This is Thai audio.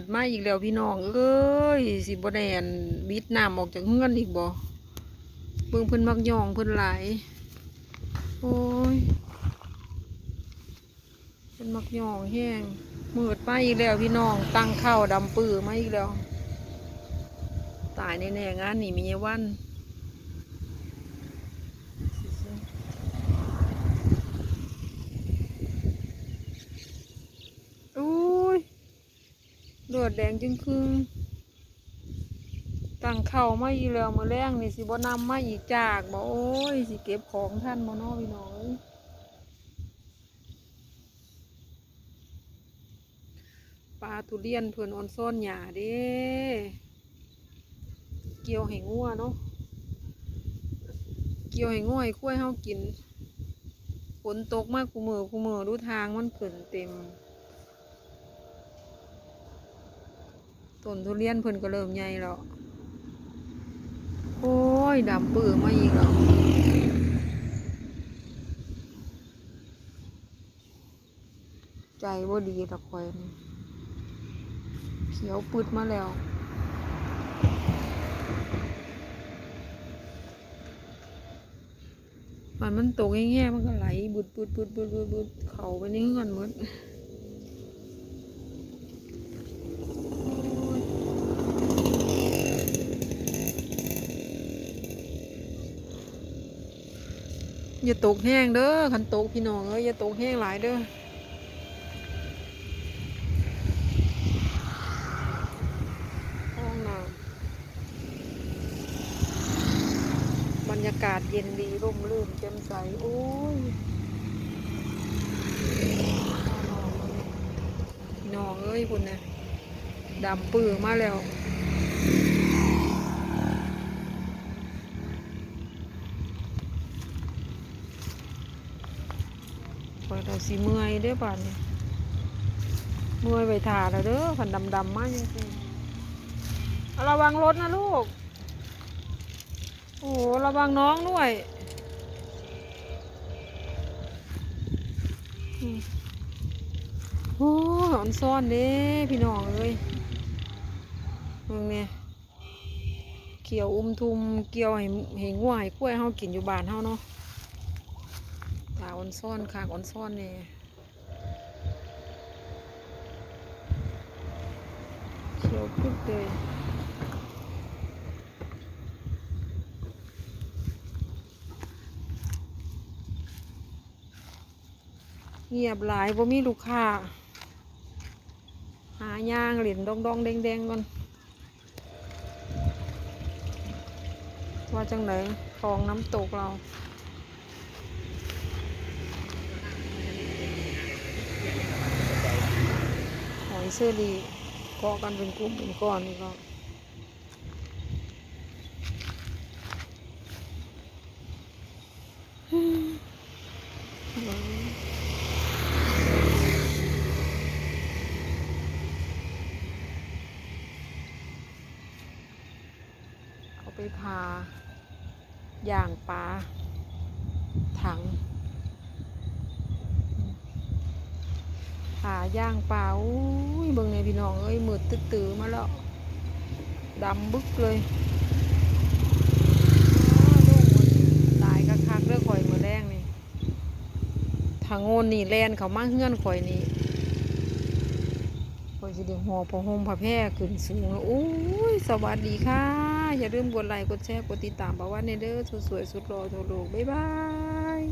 ดมาอีกแล้วพี่น้อง เอ้ย สิบแดนบิดน้ำออกจากเฮือนอีกบ่เบิ่งเพิ่นมักยองเพิ่นหลาย โอ้ยเพิ่นมักยองแห้งมืดมาอีกแล้วพี่น้อง ตั้งข้าวดำปื้อมาอีกแล้ว ตายแน่ๆงานนี่มีเยวัน อุ้ย เลือดแดงจึงคือตั้งเข่ามาอีกแล้วมือแรงนี่สิบ่นำมาอีกจากบ่โอ้ยสิเก็บของท่านบ่เนอพี่น้องเอ้ยปลาทุเรียนเพื่อนออนซ่อนหยาเด้เกี่ยวให้งัวเนาะเกี่ยวให้งัวให้คุ้ยเฮากินฝนตกมากกูมือกูมือดูทางมันขึ้นเต็ม ต้นทุเรียนเพิ่นก็เริ่มใหญ่แล้วโอ้ยดำปื้อมาอีกแล้วใจบ่ดีละคอยนี่เขียวปืดมาแล้วมันมันตกแง่ๆมันก็ไหลบุดบุดบุดบุดบุดบุดเข่าไปนี่กันหมด อย่าตกแห้งเด้อคันตกพี่น้องเอ้ยอย่าตกแห้งหลายเด้อห้องน้ำบรรยากาศเย็นดีร่มรื่นแจ่มใสโอ้ยพี่น้องเอ้ยคุณนะดำปื้อมาแล้ว เปิดเอาสีเมื่อยเด้อป่านนี้เมื่อยไปถ่าแล้วเด้อผันดำๆมากจริงๆเอาระวังรถนะลูก โอ้โหระวังน้องด้วยโอ้ยอ่อนซ่อนเด้พี่น้องเอ้ยมึงเนี่ยเกี่ยวอุ้มทุมเกี่ยวให้ให้ง่วให้กล้วยเฮากินอยู่บ้านเฮาเนาะ ตาอ่อนซ่อนคางอ่อนซ่อนเนี่ยเขียวปึ๊บเลยเงียบหลายบ่มีลูกค้า หาย่างเหรียญดองดองแดงแดงก่อน ว่าจังไหนคลองน้ำตกเรา หอยเชอรี่เกาะกันเป็นกลุ่มเป็นก้อนนี่ก็เอาไปพาย่างปลาถัง ขาย่างปล่าอุ้ยเบิ่งในพี่น้องเอ้ยมืดตื้อๆมาแล้วดำบึกเลยอ้าลูกมันตายคักเรื่องข่อยมือแรงนี่ทางโงนนี่แลนเขามาเฮือนข่อยนี่ข่อยสิเดียงหอพอห่มผ้าแพร่ขึ้นสูงแล้วอุ้ยสวัสดีค่ะ อย่าลืมกดไลค์กดแชร์กดติดตามประวัติในเด้อสวยสุดรอทั่วโลกบ๊ายบาย